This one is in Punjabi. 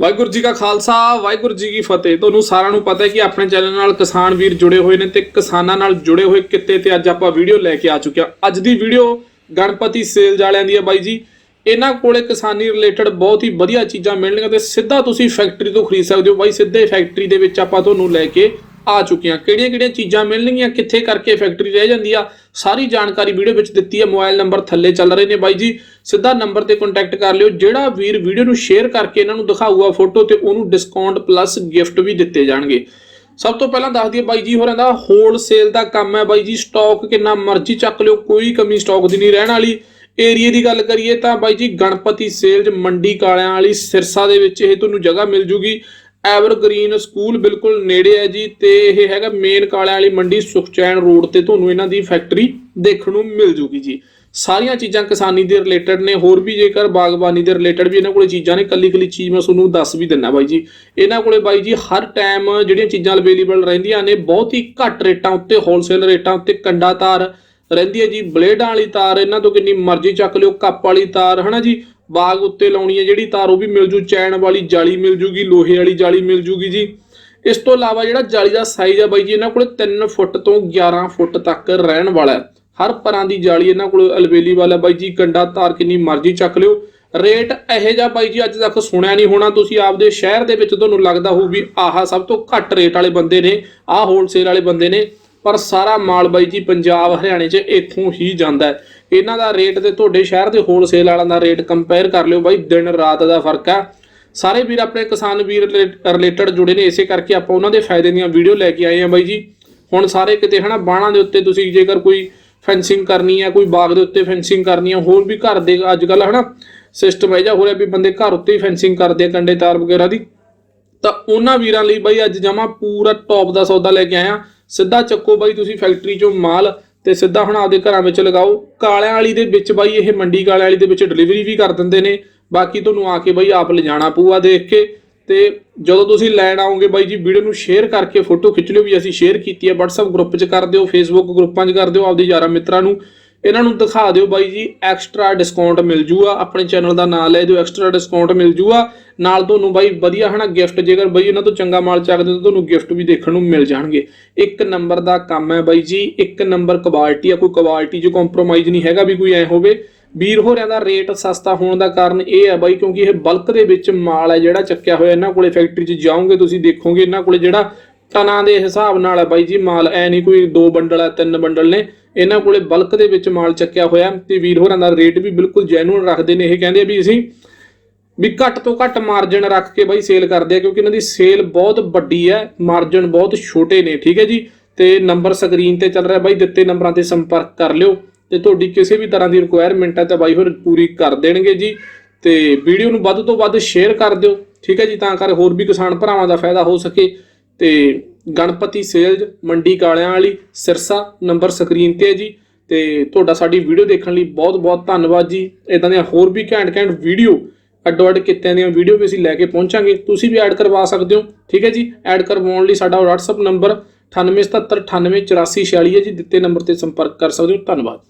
ਵਾਹਿਗੁਰੂ ਜੀ ਕਾ ਖਾਲਸਾ, ਵਾਹਿਗੁਰੂ ਜੀ ਕੀ ਫਤਿਹ। ਤੁਹਾਨੂੰ ਸਾਰਿਆਂ ਨੂੰ ਪਤਾ ਹੈ ਕਿ ਆਪਣੇ ਚੈਨਲ ਨਾਲ ਕਿਸਾਨ ਵੀਰ ਜੁੜੇ ਹੋਏ ਨੇ ਤੇ ਕਿਸਾਨਾਂ ਨਾਲ ਜੁੜੇ ਹੋਏ ਕਿੱਤੇ ਤੇ ਅੱਜ ਆਪਾਂ ਵੀਡੀਓ ਲੈ ਕੇ ਆ ਚੁੱਕਿਆ ਅੱਜ ਦੀ ਵੀਡੀਓ ਗਣਪਤੀ ਸੇਲਜ਼ ਵਾਲਿਆਂ ਦੀ ਹੈ ਬਾਈ ਜੀ। ਇਹਨਾਂ ਕੋਲੇ ਕਿਸਾਨੀ ਰਿਲੇਟਡ ਬਹੁਤ ਹੀ ਵਧੀਆ ਚੀਜ਼ਾਂ ਮਿਲਣਗੀਆਂ ਤੇ ਸਿੱਧਾ ਤੁਸੀਂ ਫੈਕਟਰੀ ਤੋਂ ਖਰੀਦ ਸਕਦੇ ਹੋ। ਬਾਈ, ਸਿੱਧੇ ਫੈਕਟਰੀ ਦੇ ਵਿੱਚ ਆਪਾਂ ਤੁਹਾਨੂੰ ਲੈ ਕੇ ਆ ਚੁੱਕੀਆਂ। ਕਿਹੜੀਆਂ-ਕਿਹੜੀਆਂ ਚੀਜ਼ਾਂ ਮਿਲਣਗੀਆਂ, ਕਿੱਥੇ ਕਰਕੇ ਫੈਕਟਰੀ ਰਹਿ ਜਾਂਦੀ ਆ, ਸਾਰੀ ਜਾਣਕਾਰੀ ਵੀਡੀਓ ਵਿੱਚ ਦਿੱਤੀ ਹੈ ਮੋਬਾਈਲ ਨੰਬਰ ਥੱਲੇ ਚੱਲ ਰਹੇ ਨੇ ਬਾਈ ਜੀ। ਸਿੱਧਾ ਨੰਬਰ ਤੇ ਕੰਟੈਕਟ ਕਰ ਲਿਓ, ਜਿਹੜਾ ਵੀਰ ਵੀਡੀਓ ਨੂੰ ਸ਼ੇਅਰ ਕਰਕੇ ਇਹਨਾਂ ਨੂੰ ਦਿਖਾਊਗਾ ਫੋਟੋ ਤੇ ਉਹਨੂੰ ਡਿਸਕਾਊਂਟ ਪਲੱਸ ਗਿਫਟ ਵੀ ਦਿੱਤੇ ਜਾਣਗੇ। ਸਭ ਤੋਂ ਪਹਿਲਾਂ ਦੱਸ ਦਈਏ ਬਾਈ ਜੀ ਹੋਰਾਂ ਦਾ ਹੋਲਸੇਲ ਦਾ ਕੰਮ ਹੈ ਬਾਈ ਜੀ ਸਟਾਕ ਕਿੰਨਾ ਮਰਜ਼ੀ ਚੱਕ ਲਿਓ, ਕੋਈ ਕਮੀ ਸਟਾਕ ਦੀ ਨਹੀਂ ਰਹਿਣ ਵਾਲੀ। ਏਰੀਏ ਦੀ ਗੱਲ ਕਰੀਏ ਤਾਂ ਬਾਈ ਜੀ, ਗਣਪਤੀ ਸੇਲਜ਼ ਮੰਡੀ ਕਾਲਿਆਂ ਵਾਲੀ ਸਿਰਸਾ ਦੇ ਵਿੱਚ ਇਹ ਤੁਹਾਨੂੰ ਜਗ੍ਹਾ ਮਿਲ ਜੂਗੀ। ਐਵਰਗ੍ਰੀਨ ਸਕੂਲ ਬਿਲਕੁਲ ਨੇੜੇ ਹੈ ਜੀ ਤੇ ਇਹ ਹੈਗਾ ਮੇਨ ਕਾਲਿਆਂ ਵਾਲੀ ਮੰਡੀ ਸੁਖਚੈਨ ਰੋਡ ਤੇ ਤੁਹਾਨੂੰ ਇਹਨਾਂ ਦੀ ਫੈਕਟਰੀ ਦੇਖਣ ਨੂੰ ਮਿਲ ਜੂਗੀ ਜੀ। ਸਾਰੀਆਂ ਚੀਜ਼ਾਂ ਕਿਸਾਨੀ ਦੇ ਰਿਲੇਟਡ ਨੇ, ਹੋਰ ਵੀ ਜੇਕਰ ਬਾਗਬਾਨੀ ਦੇ ਰਿਲੇਟਡ ਵੀ ਇਹਨਾਂ ਕੋਲੇ ਚੀਜ਼ਾਂ ਨੇ ਕੱਲੀ ਕੱਲੀ ਚੀਜ਼ ਮੈਂ ਤੁਹਾਨੂੰ ਦੱਸ ਵੀ ਦਿੰਨਾ ਬਾਈ ਜੀ। ਇਹਨਾਂ ਕੋਲੇ ਬਾਈ ਜੀ ਹਰ ਟਾਈਮ ਜਿਹੜੀਆਂ ਚੀਜ਼ਾਂ ਅਵੇਲੇਬਲ ਰਹਿੰਦੀਆਂ ਨੇ, ਬਹੁਤ ਹੀ ਘੱਟ ਰੇਟਾਂ ਉੱਤੇ ਹੋਲਸੇਲ ਰੇਟਾਂ ਉੱਤੇ ਕੰਡਾ ਤਾਰ ਰਹਿੰਦੀ ਹੈ ਜੀ, ਬਲੇਡਾਂ ਵਾਲੀ ਤਾਰ, ਇਹਨਾਂ ਤੋਂ ਕਿੰਨੀ ਮਰਜ਼ੀ ਚੱਕ ਲਿਓ, ਕੱਪ ਵਾਲੀ ਤਾਰ, ਹਨਾ ਜੀ? ਬਾਗ ਉੱਤੇ ਲਾਉਣੀ ਹੈ ਜਿਹੜੀ, ਤਾਰ ਉਹ ਵੀ ਮਿਲ ਜੂ, ਚੈਨ ਵਾਲੀ ਜਾਲੀ ਮਿਲ ਜੂਗੀ, ਲੋਹੇ ਵਾਲੀ ਜਾਲੀ ਮਿਲ ਜੂਗੀ ਜੀ। ਇਸ ਤੋਂ ਇਲਾਵਾ ਜਿਹੜਾ ਜਾਲੀ ਦਾ ਸਾਈਜ਼ ਆ ਬਾਈ ਜੀ, ਇਹਨਾਂ ਕੋਲ 3 ਫੁੱਟ ਤੋਂ 11 ਫੁੱਟ ਤੱਕ ਰਹਿਣ ਵਾਲਾ ਹੈ। ਹਰ ਪਰਾਂ ਦੀ ਜਾਲੀ ਇਹਨਾਂ ਕੋਲ ਅਲਵੇਲੀ ਵਾਲਾ ਬਾਈ ਜੀ, ਕੰਡਾ, ਤਾਰ ਕਿੰਨੀ ਮਰਜ਼ੀ ਚੱਕ ਲਿਓ। ਰੇਟ ਇਹੋ ਜਿਹਾ ਬਾਈ ਜੀ, ਅੱਜ ਤੱਕ ਸੁਣਿਆ ਨਹੀਂ ਹੋਣਾ। ਤੁਸੀਂ ਆਪਦੇ ਸ਼ਹਿਰ ਦੇ ਵਿੱਚ ਤੁਹਾਨੂੰ ਲੱਗਦਾ ਹੋਊ ਵੀ ਆਹ ਸਭ ਤੋਂ ਘੱਟ ਰੇਟ ਵਾਲੇ ਬੰਦੇ ਨੇ, ਆਹ ਹੋਲਸੇਲ ਵਾਲੇ ਬੰਦੇ ਨੇ। ਪਰ ਸਾਰਾ ਮਾਲ ਬਾਈ ਜੀ ਪੰਜਾਬ, ਹਰਿਆਣੇ 'ਚ ਇੱਥੋਂ ਹੀ ਜਾਂਦਾ ਹੈ। ਇਹਨਾਂ ਦਾ ਰੇਟ ਤੇ ਤੁਹਾਡੇ ਸ਼ਹਿਰ ਦੇ ਹੋਲਸੇਲ ਵਾਲਿਆਂ ਦਾ ਰੇਟ ਕੰਪੇਅਰ ਕਰ ਲਿਓ ਬਾਈ, ਦਿਨ ਰਾਤ ਦਾ ਫ਼ਰਕ ਆ ਸਾਰੇ ਵੀਰ ਆਪਣੇ ਕਿਸਾਨ ਵੀਰ ਰਿਲੇਟਡ ਜੁੜੇ ਨੇ, ਇਸੇ ਕਰਕੇ ਆਪਾਂ ਉਹਨਾਂ ਦੇ ਫਾਇਦੇ ਦੀਆਂ ਵੀਡੀਓ ਲੈ ਕੇ ਆਏ ਆ ਬਾਈ ਜੀ। ਹੁਣ ਸਾਰੇ ਕਿਤੇ ਹਨਾ ਬਾਣਾ ਦੇ ਉੱਤੇ ਤੁਸੀਂ ਜੇਕਰ ਕੋਈ ਫੈਂਸਿੰਗ ਕਰਨੀ ਹੈ, ਕੋਈ ਬਾਗ ਦੇ ਉੱਤੇ ਫੈਂਸਿੰਗ ਕਰਨੀ ਹੈ, ਹੋਰ ਵੀ ਘਰ ਦੇ ਅੱਜ ਕੱਲ ਹਨਾ ਸਿਸਟਮ ਇਹ ਜਿਹਾ ਹੋ ਰਿਹਾ ਵੀ ਬੰਦੇ ਘਰ ਉੱਤੇ ਹੀ ਫੈਂਸਿੰਗ ਕਰਦੇ ਆ, ਕੰਡੇ ਤਾਰ ਵਗੈਰਾ ਦੀ। ਤਾਂ ਉਹਨਾਂ ਵੀਰਾਂ ਲਈ ਬਾਈ ਅੱਜ ਜਮਾ ਪੂਰਾ ਟੌਪ ਦਾ ਸੌਦਾ ਲੈ ਕੇ ਆਇਆ ਸਿੱਧਾ ਚੱਕੋ ਬਾਈ ਤੁਸੀਂ ਫੈਕਟਰੀ ਚੋਂ ਮਾਲ ਤੇ ਸਿੱਧਾ ਹੁਣ ਆਪਦੇ ਘਰਾਂ ਵਿੱਚ ਲਗਾਓ। ਕਾਲਿਆਂ ਵਾਲੀ ਦੇ ਵਿੱਚ ਬਾਈ ਇਹ ਮੰਡੀ ਕਾਲਿਆਂ ਵਾਲੀ ਦੇ ਵਿੱਚ ਡਿਲੀਵਰੀ ਵੀ ਕਰ ਦਿੰਦੇ ਨੇ। ਬਾਕੀ ਤੁਹਾਨੂੰ ਆ ਕੇ ਬਾਈ ਆਪ ਲਿਜਾਣਾ ਪਊਗਾ ਦੇਖ ਕੇ। ਤੇ ਜਦੋਂ ਤੁਸੀਂ ਲੈਣ ਆਓਗੇ ਬਾਈ ਜੀ ਵੀਡੀਓ ਨੂੰ ਸ਼ੇਅਰ ਕਰਕੇ ਫੋਟੋ ਖਿੱਚ ਲਿਓ ਵੀ ਅਸੀਂ ਸ਼ੇਅਰ ਕੀਤੀ ਹੈ। WhatsApp ਗਰੁੱਪ 'ਚ ਕਰ ਦਿਓ, Facebook ਗਰੁੱਪਾਂ 'ਚ ਕਰ ਦਿਓ, ਆਪਦੇ ਯਾਰਾਂ ਮਿੱਤਰਾਂ ਨੂੰ। ਇਹਨਾਂ ਨੂੰ ਦਿਖਾ ਦਿਓ ਬਾਈ ਜੀ ਐਕਸਟਰਾ ਡਿਸਕਾਊਂਟ ਮਿਲ ਜੂਗਾ, ਆਪਣੇ ਚੈਨਲ ਦਾ ਨਾਮ ਲੈ ਦਿਓ ਐਕਸਟਰਾ ਡਿਸਕਾਊਂਟ ਮਿਲ ਜੂਗਾ। ਨਾਲ ਤੁਹਾਨੂੰ ਬਾਈ ਵਧੀਆ ਹਨਾ ਗਿਫਟ ਜੇਕਰ ਬਾਈ ਇਹਨਾਂ ਤੋਂ ਚੰਗਾ ਮਾਲ ਚੱਕਦੇ ਤਾਂ ਤੁਹਾਨੂੰ ਗਿਫਟ ਵੀ ਦੇਖਣ ਨੂੰ ਮਿਲ ਜਾਣਗੇ। ਇੱਕ ਨੰਬਰ ਦਾ ਕੰਮ ਹੈ ਬਾਈ ਜੀ, ਇੱਕ ਨੰਬਰ ਕੁਆਲਿਟੀ ਆ, ਕੋਈ ਕੁਆਲਿਟੀ 'ਚ ਕੰਪਰੋਮਾਈਜ਼ ਨਹੀਂ ਹੈਗਾ ਵੀ ਕੋਈ ਐ ਹੋਵੇ। ਵੀਰ ਹੋਰਿਆਂ ਦਾ ਰੇਟ ਸਸਤਾ ਹੋਣ ਦਾ ਕਾਰਨ ਇਹ ਹੈ ਬਾਈ, ਕਿਉਂਕਿ ਇਹ ਬਲਕ ਦੇ ਵਿੱਚ ਮਾਲ ਹੈ ਜਿਹੜਾ ਚੱਕਿਆ ਹੋਇਆ, ਇਹਨਾਂ ਕੋਲੇ ਫੈਕਟਰੀ 'ਚ ਜਾਓਗੇ ਤੁਸੀਂ ਦੇਖੋਗੇ, ਇਹਨਾਂ ਕੋਲੇ ਜਿਹੜਾ ਟਨਾਂ ਦੇ ਹਿਸਾਬ ਨਾਲ ਹੈ ਬਾਈ ਜੀ, ਮਾਲ ਐ ਨਹੀਂ ਕੋਈ ਦੋ ਬੰਡਲ ਹੈ, ਤਿੰਨ ਬੰਡਲ ਨੇ। ਇਹਨਾਂ ਕੋਲੇ ਬਲਕ ਦੇ ਵਿੱਚ ਮਾਲ ਚੱਕਿਆ ਹੋਇਆ ਤੇ ਵੀਰ ਹੋਰਾਂ ਦਾ ਰੇਟ ਵੀ ਬਿਲਕੁਲ ਜੈਨੂਨ ਰੱਖਦੇ ਨੇ। ਇਹ ਕਹਿੰਦੇ ਵੀ ਅਸੀਂ ਵੀ ਘੱਟ ਤੋਂ ਘੱਟ ਮਾਰਜਨ ਰੱਖ ਕੇ ਬਾਈ ਸੇਲ ਕਰਦੇ ਆ, ਕਿਉਂਕਿ ਇਹਨਾਂ ਦੀ ਸੇਲ ਬਹੁਤ ਵੱਡੀ ਹੈ ਮਾਰਜਨ ਬਹੁਤ ਛੋਟੇ ਨੇ, ਠੀਕ ਹੈ ਜੀ? ਤੇ ਨੰਬਰ ਸਕਰੀਨ ਤੇ ਚੱਲ ਰਿਹਾ ਬਾਈ, ਦਿੱਤੇ ਨੰਬਰਾਂ ਤੇ ਸੰਪਰਕ ਕਰ ਲਿਓ। ਤੇ ਤੁਹਾਡੀ ਕਿਸੇ ਵੀ ਤਰ੍ਹਾਂ ਦੀ ਰਿਕੁਆਇਰਮੈਂਟ ਹੈ ਤਾਂ ਬਾਈ ਹੋਰ ਪੂਰੀ ਕਰ ਦੇਣਗੇ ਜੀ। ਤੇ ਵੀਡੀਓ ਨੂੰ ਵੱਧ ਤੋਂ ਵੱਧ ਸ਼ੇਅਰ ਕਰ ਦਿਓ, ਠੀਕ ਹੈ ਜੀ? ਤਾਂ ਕਰ ਹੋਰ ਵੀ ਕਿਸਾਨ ਭਰਾਵਾਂ ਦਾ ਫਾਇਦਾ ਹੋ ਸਕੇ। ਤੇ ਗਣਪਤੀ ਸੇਲਜ਼ ਮੰਡੀ ਕਾਲਿਆਂ ਵਾਲੀ ਸਿਰਸਾ ਨੰਬਰ ਸਕਰੀਨ ਤੇ ਹੈ ਜੀ। ਤੇ ਤੁਹਾਡਾ ਸਾਡੀ ਵੀਡੀਓ ਦੇਖਣ ਲਈ ਬਹੁਤ ਬਹੁਤ ਧੰਨਵਾਦ ਜੀ। ਇਦਾਂ ਦੀਆਂ ਹੋਰ ਵੀ ਘੈਂਟ ਘੈਂਟ ਵੀਡੀਓ ਅੱਡੋ ਅੱਡ ਕਿੱਤਿਆਂ ਦੀਆਂ ਵੀਡੀਓ ਵੀ ਅਸੀਂ ਲੈ ਕੇ ਪਹੁੰਚਾਂਗੇ। ਤੁਸੀਂ ਵੀ ਐਡ ਕਰਵਾ ਸਕਦੇ ਹੋ। ਠੀਕ ਹੈ ਜੀ? ਐਡ ਕਰਵਾਉਣ ਲਈ ਸਾਡਾ WhatsApp ਨੰਬਰ 9877988446 ਹੈ ਜੀ। ਦਿੱਤੇ ਨੰਬਰ ਤੇ ਸੰਪਰਕ ਕਰ ਸਕਦੇ ਹੋ। ਧੰਨਵਾਦ।